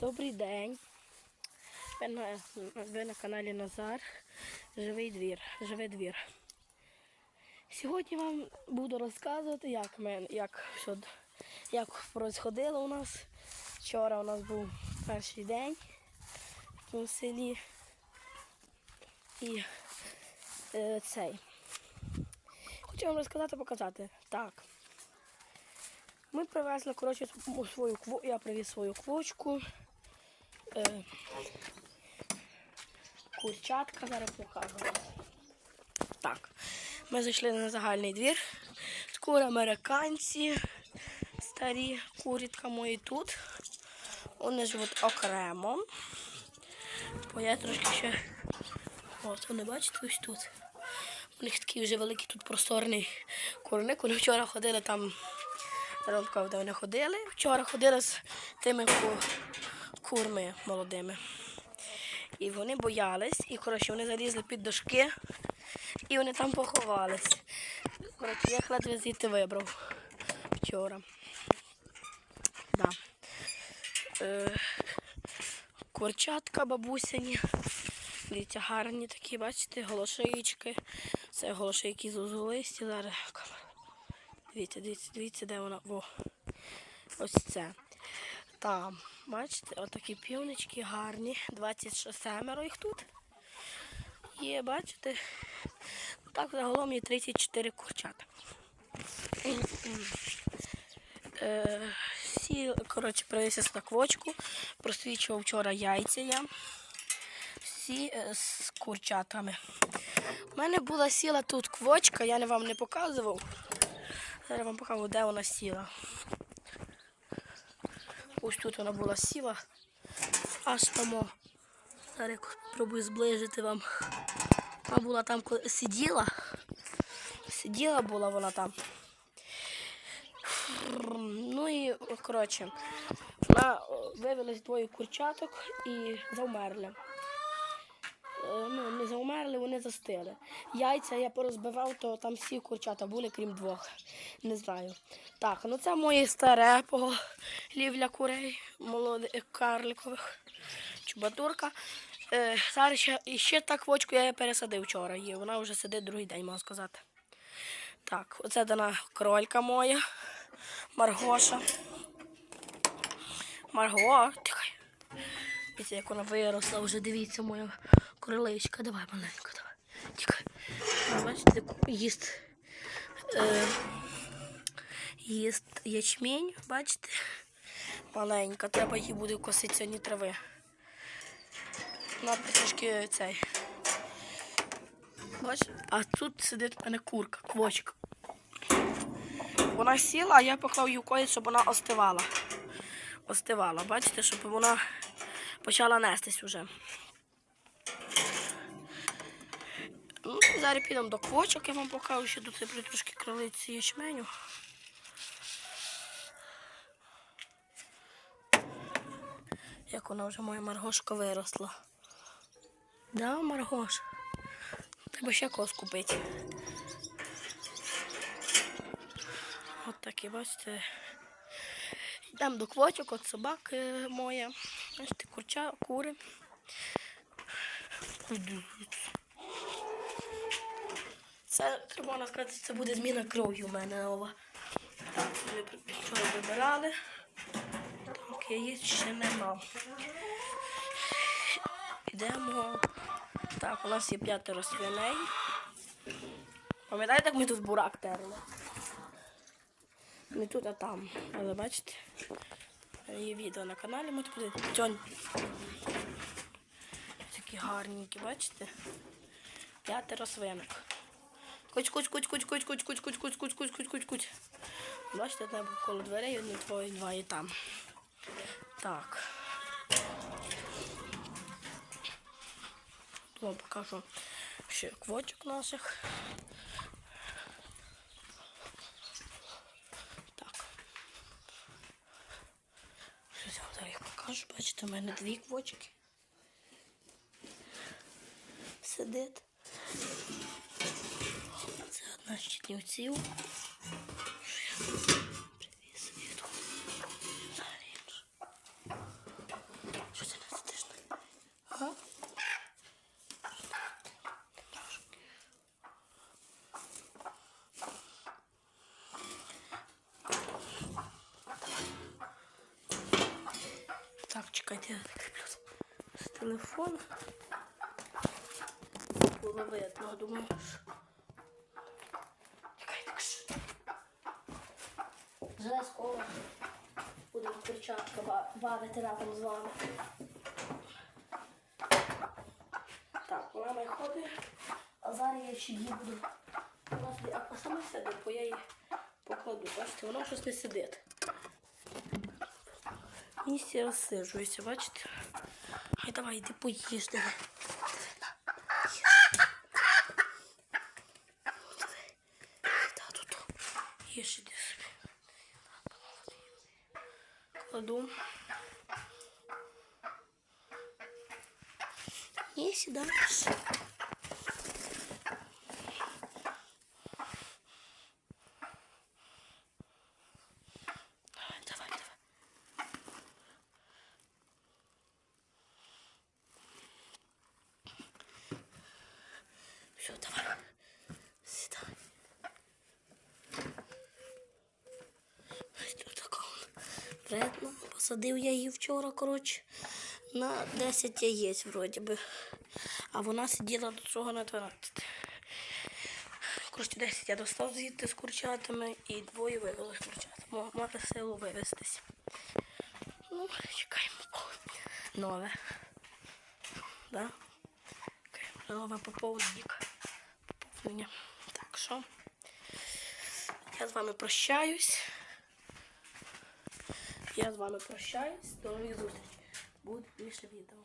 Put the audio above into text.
Добрий день. Ви на, каналі Назар. Живий двір. Живий двір. Сьогодні вам буду розказувати, як, ми, як, що, як происходило у нас. Вчора у нас був перший день в селі. І е, цей. Хочу вам розказати, показати. Так. Ми привезли, коротше, свою кво... я привіз свою квочку. Е... Курчатка зараз покажу. Так. Ми зайшли на загальний двір. Кури американці, старі курітка мої тут. Вони живуть окремо. Бо я трошки ще. От, вони бачите ось тут. У них такий вже великий тут просторний курник. Вони вчора ходили там. Ромка, де вони ходили. Вчора ходили з тими ку- курми молодими. І вони боялись, і коротше вони залізли під дошки, і вони там поховались. Коротше, я їх звідти вибрав вчора. Да. Е, курчатка бабусяні. Дивіться, гарні такі, бачите, голошиїчки. Це голошийки з узголисті. Зараз. Дивіться, дивіться, дивіться, де вона. Во. Ось це. Там, бачите, отакі півнички гарні. 26 їх тут. Є, бачите? Так, загалом є 34 курчата. Е, всі, коротше, привезли на квочку. Просвічував вчора яйця я. Всі е, з курчатами. У мене була сіла тут квочка, я вам не показував. Зараз вам покажу, де вона сіла. Ось тут вона була сіла. Аж там. Зараз спробую зближити вам. Вона була там, коли сиділа. Сиділа була вона там. Ну і, коротше, вона о, вивелась двоє курчаток і завмерли. Ну, не завмерли, вони застили. Яйця я порозбивав, то там всі курчата були, крім двох. Не знаю. Так, ну це моє старе поголів'я курей, молодих карликових, чубатурка. Е, зараз ще, і ще так квочку я пересадив вчора. Є. Вона вже сидить другий день, можна сказати. Так, оце дана кролька моя, Маргоша. Марго, тихай. Як вона виросла, вже дивіться моя кроличка. Давай, маленька, давай. Тікай. Бачите, їсть, е, їсть ячмінь, бачите? Маленька, треба їй буде косити сьогодні трави. Вона трошки цей. Бач, а тут сидить в мене курка, квочка. Вона сіла, а я поклав її в коїть, щоб вона остивала. Остивала, бачите, щоб вона почала нестись вже. Ну, зараз підемо до квочок, я вам покажу, що тут сиплю трошки кролиці ячменю. Як вона вже моя Маргошка виросла. Да, Маргош. Треба ще когось купити. От такі, бачите. Йдемо до квочок, от собак моя. Бачите, курча, кури. Це, треба сказати, це буде зміна крові у мене нова. Ми вчора вибирали. Так, яєць ще нема. Йдемо. Так, у нас є п'ятеро свиней. Пам'ятаєте, як ми тут бурак терли? Не тут, а там. Але бачите, є відео на каналі, ми тут Тьонь. Такі гарненькі, бачите? П'ятеро свинок. Куч, куч, куч, куч, куч, куч, куч, куч, куч, куч, куч, куч, куч, куч. Бачите, одне коло дверей, одне твоє, два і там. Так. Вам покажу ще квочок наших. Так. Щось вам їх покажу. Бачите, у мене дві квочки. Сидить. снівців. Так, чекайте, я с телефона. Было видно, думаю. Вже скоро будемо перчатка бавити разом з вами. Так, вона має ходить, а зараз я ще її буду. А сама сидить, бо я її покладу. Бачите, вона щось не сидить. Місці розсиджується, бачите? Ай, давай, йди поїж, давай. Кладу. І сідаєш. Давай, давай, давай. Все, давай. Сідай. Ось тут така вона вредна. Посадив я її вчора, коротше, на 10 яєць вроді би. А вона сиділа до цього на 12. Коротше, 10 я достав звідти з курчатами і двоє вивели курчат. Мати силу вивестись. Ну, чекаємо. Нове. Да? Нове поповнення. Поповнення. Так що. Я з вами прощаюсь. Я з вами прощаюсь. До нових зустрічей. Буде більше відео.